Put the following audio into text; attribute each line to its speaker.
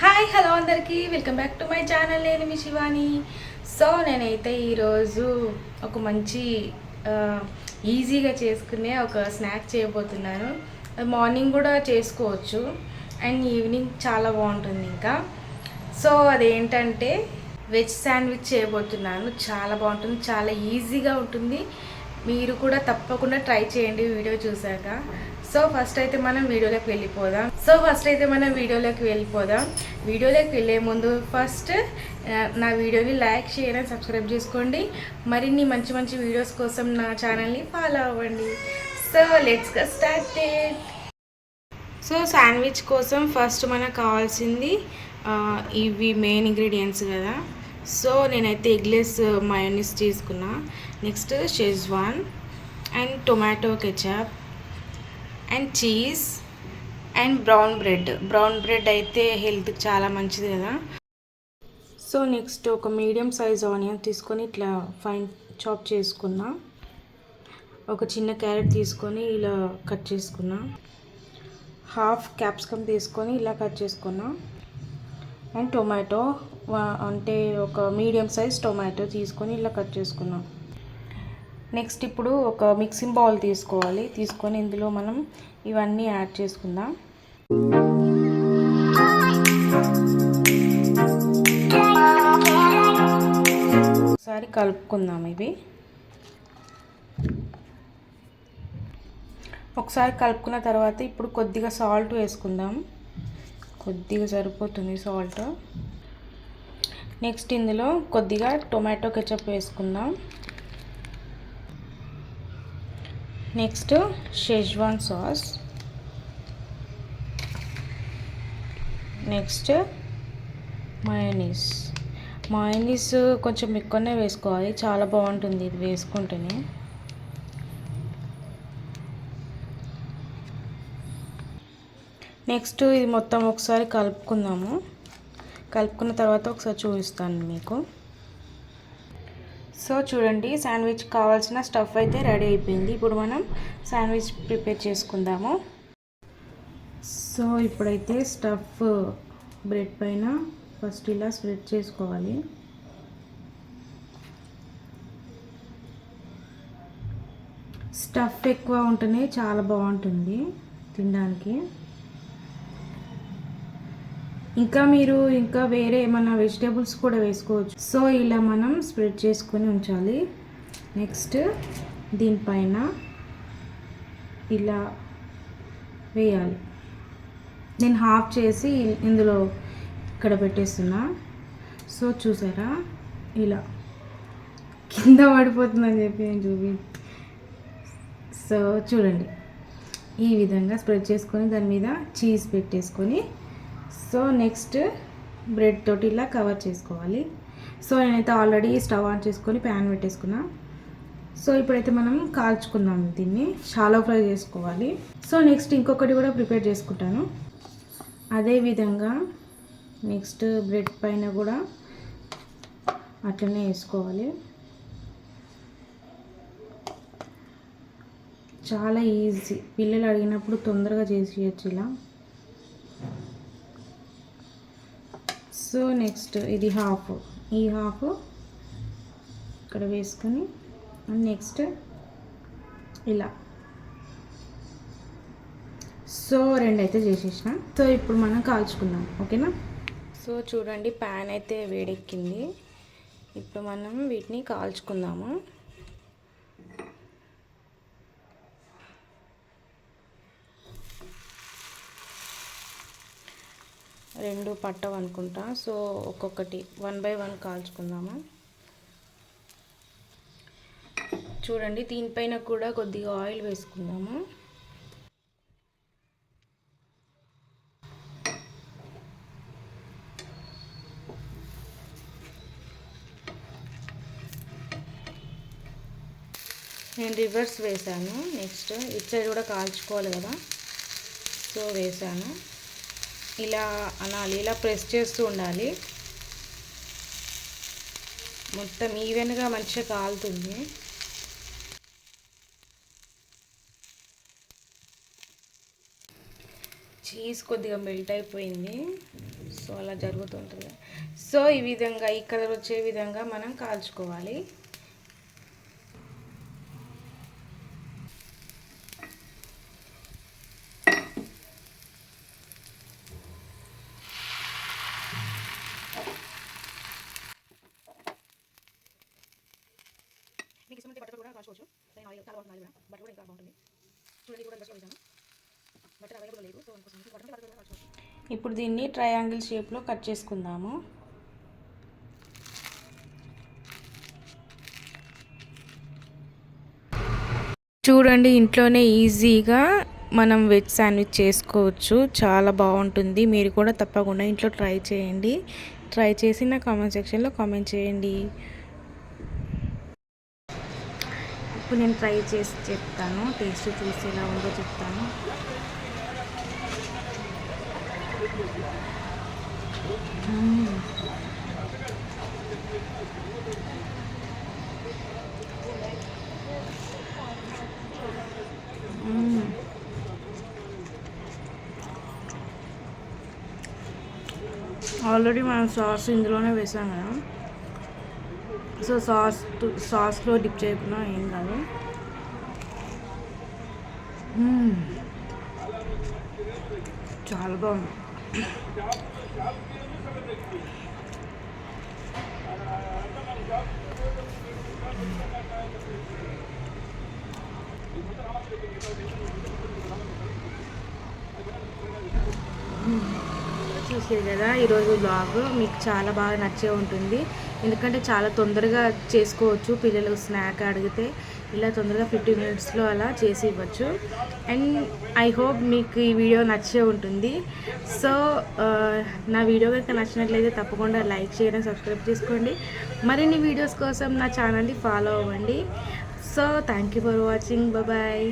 Speaker 1: Hi hello అందరికీ. Welcome back to my channel నేను మీ శివాని. సో నేనైతే ఈరోజు ఒక మంచి ఈజీగా చేసుకునే ఒక స్నాక్ చేయబోతున్నాను. మార్నింగ్ కూడా చేసుకోవచ్చు. అండ్ ఈవినింగ్ చాలా బాగుంటుంది ఇంకా. సో అదేంటంటే వెజ్ శాండ్విచ్ చేయబోతున్నాను. చాలా బాగుంటుంది. చాలా ఈజీగా ఉంటుంది. మీరు కూడా తప్పకుండా ట్రై చేయండి వీడియో చూసాక సో ఫస్ట్ అయితే మనం వీడియోలోకి వెళ్ళిపోదాం. సో ఫస్ట్ అయితే మనం వీడియోలోకి వెళ్ళిపోదాం. వీడియోలోకి వెళ్ళే ముందు ఫస్ట్ నా వీడియోని లైక్ షేర్ అండ్ సబ్స్క్రైబ్ చేసుకోండి. మరిన్ని మంచి మంచి వీడియోస్ కోసం నా ఛానల్ని ఫాలో అవ్వండి. So let's go so sandwich కోసం ఫస్ట్ మనకు కావాల్సింది ఇవి మెయిన్ ఇంగ్రీడియంట్స్ కదా. సో నేనైతే ఎగ్లెస్ మయోనీస్ uh, తీసుకున్నా. Next schezwan and tomato ketchup and cheese and brown bread brown bread అయితే హెల్త్కి చాలా మంచిది కదా. సో నెక్స్ట్ ఒక మీడియం సైజ్ ఆనియన్ తీసుకొని ఇట్లా ఫైన్ చాప్ చేసుకున్నా. ఒక చిన్న క్యారెట్ తీసుకొని ఇలా కట్ చేసుకున్నా. హాఫ్ క్యాప్సికమ్ తీసుకొని ఇలా కట్ చేసుకున్నా. అండ్ టొమాటో అంటే ఒక మీడియం సైజ్ టొమాటో తీసుకొని ఇలా కట్ చేసుకున్నాం నెక్స్ట్ ఇప్పుడు ఒక మిక్సింగ్ బౌల్ తీసుకోవాలి. తీసుకొని ఇందులో మనం ఇవన్నీ యాడ్ చేసుకుందాం. ఒకసారి కలుపుకుందాం ఇవి. ఒకసారి కలుపుకున్న తర్వాత ఇప్పుడు కొద్దిగా సాల్ట్ వేసుకుందాం. కొద్దిగా సరిపోతుంది సాల్ట్. నెక్స్ట్ ఇందులో కొద్దిగా టొమాటో కెచప్ వేసుకుందాం. Next schezwan sauce. Next mayonnaise. Mayonnaise కొంచెం ఎక్కువనే వేసుకోవాలి. చాలా బాగుంటుంది ఇది వేసుకుంటేనే. నెక్స్ట్ ఇది మొత్తం ఒకసారి కలుపుకుందాము. కలుపుకున్న తర్వాత ఒకసారి చూపిస్తాను మీకు. సో చూడండి శాండ్విచ్ కావాల్సిన స్టఫ్ అయితే రెడీ అయిపోయింది. ఇప్పుడు మనం శాండ్విచ్ ప్రిపేర్ చేసుకుందాము. సో ఇప్పుడైతే స్టఫ్ బ్రెడ్ పైన ఫస్ట్ ఇలా స్ప్రెడ్ చేసుకోవాలి. స్టఫ్ ఎక్కువ ఉంటేనే చాలా బాగుంటుంది తినడానికి. ఇంకా మీరు ఇంకా వేరే ఏమైనా వెజిటేబుల్స్ కూడా వేసుకోవచ్చు. సో ఇలా మనం స్ప్రెడ్ చేసుకొని ఉంచాలి. నెక్స్ట్ దీనిపైన ఇలా వేయాలి. నేను హాఫ్ చేసి ఇందులో ఇక్కడ పెట్టేస్తున్నా. సో చూసారా? ఇలా. కింద పడిపోతుందని చెప్పి నేను చూపి సో చూడండి. ఈ విధంగా స్ప్రెడ్ చేసుకొని దాని మీద చీజ్ పెట్టేసుకొని సో నెక్స్ట్ బ్రెడ్ తోటి ఇలా కవర్ చేసుకోవాలి. సో నేనైతే ఆల్రెడీ స్టవ్ ఆన్ చేసుకొని ప్యాన్ పెట్టేసుకున్నా. సో ఇప్పుడైతే మనం కాల్చుకుందాం దీన్ని. షాలో ఫ్రై చేసుకోవాలి. సో నెక్స్ట్ ఇంకొకటి కూడా ప్రిపేర్ చేసుకుంటాను. అదే విధంగా నెక్స్ట్ బ్రెడ్ పైన కూడా అట్లనే వేసుకోవాలి. చాలా ఈజీ. పిల్లలు అడిగినప్పుడు తొందరగా చేసి ఇలా. సో నెక్స్ట్ ఇది హాఫ్. ఈ హాఫ్ ఇక్కడ వేసుకొని నెక్స్ట్ ఇలా. సో రెండు అయితే చేసేసిన. సో ఇప్పుడు మనం కాల్చుకుందాం ఓకేనా? సో చూడండి ప్యాన్ అయితే వేడెక్కింది. ఇప్పుడు మనం వీటిని కాల్చుకుందాము? రెండు పట్టవు అనుకుంటా. సో ఒక్కొక్కటి వన్ బై వన్ కాల్చుకుందాము? చూడండి దీనిపైన కూడా కొద్దిగా ఆయిల్ వేసుకుందాము? నేను రివర్స్ వేసాను నెక్స్ట్ ఇటు సైడ్ కూడా కాల్చుకోవాలి కదా. సో వేసాను ఇలా అనాలి ఇలా ప్రెస్ చేస్తూ ఉండాలి. మొత్తం ఈవెన్గా మంచిగా కాలుతుంది. చీజ్ కొద్దిగా మెల్ట్ అయిపోయింది. సో అలా జరుగుతుంటుంది. సో ఈ విధంగా ఈ కలర్ వచ్చే విధంగా మనం కాల్చుకోవాలి. మీకు ఇష్టమైతే కూడా రాసుకోవచ్చు నేను ఆయిల్ చాలా బాగుంటుంది మేడం. బటర్ కూడా ఇంకా బాగుంటుంది. చూడండి కూడా బటర్ వేసాను బటర్ అవైలబుల్ లేదు సో అందుకోసం బటర్ బటర్ కూడా రాసుకోవచ్చు ఇప్పుడు దీన్ని ట్రయాంగిల్ షేప్లో కట్ చేసుకుందాము. చూడండి ఇంట్లోనే ఈజీగా మనం వెజ్ శాండ్విచ్ చేసుకోవచ్చు. చాలా బాగుంటుంది. మీరు కూడా తప్పకుండా ఇంట్లో ట్రై చేయండి. ట్రై చేసి నా కామెంట్ సెక్షన్లో కామెంట్ చేయండి. ఇప్పుడు నేను ట్రై చేసి చెప్తాను టేస్ట్ చూసి ఎలా ఉందో చెప్తాను. ఆల్రెడీ మనం సాస్ ఇందులోనే వేసాం కదా. సో సాస్ సాస్లో డిప్ చేయకుండా ఏం కాదు. చాలా బాగుంది. చూసే కదా ఈరోజు బ్లాగ్ మీకు చాలా బాగా నచ్చే ఉంటుంది. ఎందుకంటే చాలా తొందరగా చేసుకోవచ్చు. పిల్లలు స్నాక్ అడిగితే ఇలా తొందరగా ఫిఫ్టీన్ మినిట్స్లో అలా చేసి ఇవ్వచ్చు. అండ్ ఐ హోప్ మీకు ఈ వీడియో నచ్చే ఉంటుంది. సో నా వీడియో కనుక నచ్చినట్లయితే తప్పకుండా లైక్ చేయడం సబ్స్క్రైబ్ చేసుకోండి. మరిన్ని వీడియోస్ కోసం నా ఛానల్ని ఫాలో అవ్వండి. So thank you for watching. Bye